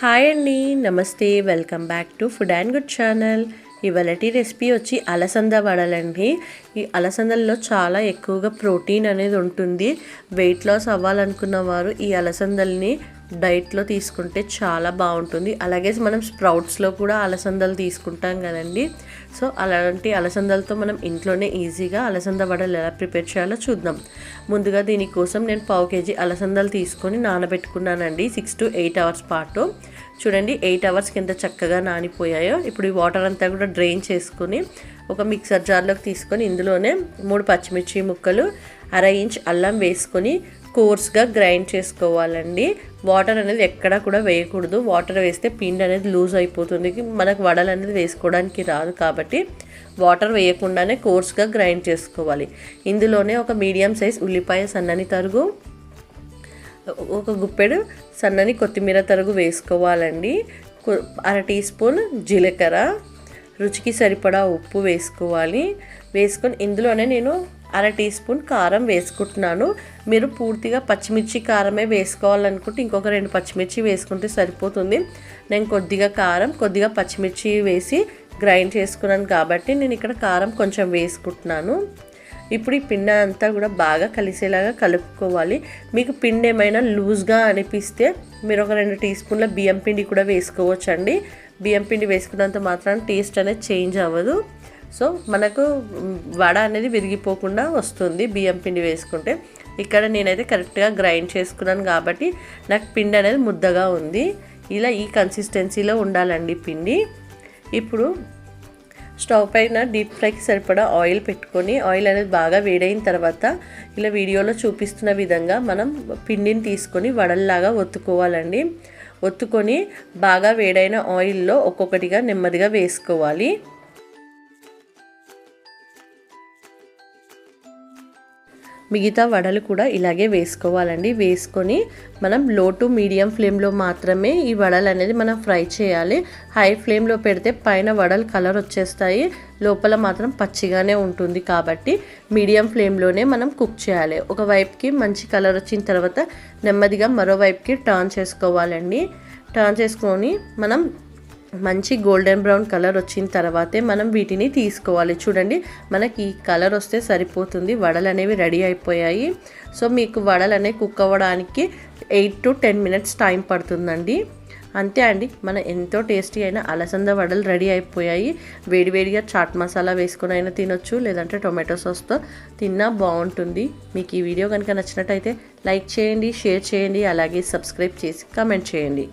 Hi అండి నమస్తే welcome back to food and good channel. ఇవాళటి recipe వచ్చి అలసంద వడలండి. ఈ అలసందల్లో చాలా ఎక్కువగా ప్రోటీన్ అనేది ఉంటుంది. వెయిట్ లాస్ అవ్వాలనుకున్న వారు ఈ అలసందల్ని డైట్లో తీసుకుంటే చాలా బాగుంటుంది. అలాగే మనం స్ప్రౌట్స్లో కూడా అలసందలు తీసుకుంటాం కదండి. సో అలాంటి అలసందలతో మనం ఇంట్లోనే ఈజీగా అలసంద వడలు ఎలా ప్రిపేర్ చేయాలో చూద్దాం. ముందుగా దీనికోసం నేను పావు కేజీ అలసందలు తీసుకొని నానబెట్టుకున్నానండి. సిక్స్ టు ఎయిట్ అవర్స్ పాటు. చూడండి ఎయిట్ అవర్స్కి ఎంత చక్కగా నానిపోయాయో. ఇప్పుడు ఈ వాటర్ అంతా కూడా డ్రైన్ చేసుకొని ఒక మిక్సర్ జార్లోకి తీసుకొని ఇందులోనే మూడు పచ్చిమిర్చి ముక్కలు అర ఇంచ్ అల్లం వేసుకొని కోర్స్గా గ్రైండ్ చేసుకోవాలండి. వాటర్ అనేది ఎక్కడా కూడా వేయకూడదు. వాటర్ వేస్తే పిండి అనేది లూజ్ అయిపోతుంది. మనకు వడలు అనేది వేసుకోవడానికి రాదు కాబట్టి వాటర్ వేయకుండానే కోర్స్గా గ్రైండ్ చేసుకోవాలి. ఇందులోనే ఒక మీడియం సైజ్ ఉల్లిపాయ సన్నని తరుగు ఒక గుప్పెడు సన్నని కొత్తిమీర తరుగు వేసుకోవాలండి. అర టీ స్పూన్ జీలకర్ర రుచికి సరిపడా ఉప్పు వేసుకోవాలి. వేసుకొని ఇందులోనే నేను అర టీ స్పూన్ కారం వేసుకుంటున్నాను. మీరు పూర్తిగా పచ్చిమిర్చి కారమే వేసుకోవాలనుకుంటే ఇంకొక రెండు పచ్చిమిర్చి వేసుకుంటే సరిపోతుంది. నేను కొద్దిగా కారం కొద్దిగా పచ్చిమిర్చి వేసి గ్రైండ్ చేసుకున్నాను కాబట్టి నేను ఇక్కడ కారం కొంచెం వేసుకుంటున్నాను. ఇప్పుడు ఈ పిండి అంతా కూడా బాగా కలిసేలాగా కలుపుకోవాలి. మీకు పిండి ఏమైనా లూజ్గా అనిపిస్తే మీరు ఒక రెండు టీ స్పూన్ల బియ్యం పిండి కూడా వేసుకోవచ్చండి. బియ్యం పిండి వేసుకున్నంత మాత్రం టేస్ట్ అనేది చేంజ్ అవ్వదు. సో మనకు వడ అనేది విరిగిపోకుండా వస్తుంది బియ్యం పిండి వేసుకుంటే. ఇక్కడ నేనైతే కరెక్ట్గా గ్రైండ్ చేసుకున్నాను కాబట్టి నాకు పిండి అనేది ముద్దగా ఉంది. ఇలా ఈ కన్సిస్టెన్సీలో ఉండాలండి పిండి. ఇప్పుడు స్టవ్ పైన డీప్ ఫ్రైకి సరిపడా ఆయిల్ పెట్టుకొని ఆయిల్ అనేది బాగా వేడైన తర్వాత ఇలా వీడియోలో చూపిస్తున్న విధంగా మనం పిండిని తీసుకొని వడల్లాగా ఒత్తుకోవాలండి. ఒత్తుకొని బాగా వేడైన ఆయిల్లో ఒక్కొక్కటిగా నెమ్మదిగా వేసుకోవాలి. మిగతా వడలు కూడా ఇలాగే వేసుకోవాలండి. వేసుకొని మనం లో టు మీడియం ఫ్లేమ్లో మాత్రమే ఈ వడలు అనేది మనం ఫ్రై చేయాలి. హై ఫ్లేమ్లో పెడితే పైన వడలు కలర్ వచ్చేస్తాయి. లోపల మాత్రం పచ్చిగానే ఉంటుంది కాబట్టి మీడియం ఫ్లేమ్లోనే మనం కుక్ చేయాలి. ఒకవైపుకి మంచి కలర్ వచ్చిన తర్వాత నెమ్మదిగా మరోవైపుకి టర్న్ చేసుకోవాలండి. టర్న్ చేసుకొని మనం మంచి గోల్డెన్ బ్రౌన్ కలర్ వచ్చిన తర్వాతే మనం వీటిని తీసుకోవాలి. చూడండి మనకి ఈ కలర్ వస్తే సరిపోతుంది. వడలు అనేవి రెడీ అయిపోయాయి. సో మీకు వడలు అనేవి కుక్ అవ్వడానికి eight to ten minutes time పడుతుందండి. అంతే అండి మన ఎంతో టేస్టీ అయిన అలసంద వడలు రెడీ అయిపోయాయి. వేడివేడిగా చాట్ మసాలా వేసుకొని అయినా తినొచ్చు లేదంటే టొమాటో సాస్తో తిన్నా బాగుంటుంది. మీకు ఈ వీడియో కనుక నచ్చినట్టయితే లైక్ చేయండి షేర్ చేయండి అలాగే సబ్స్క్రైబ్ చేసి కమెంట్ చేయండి.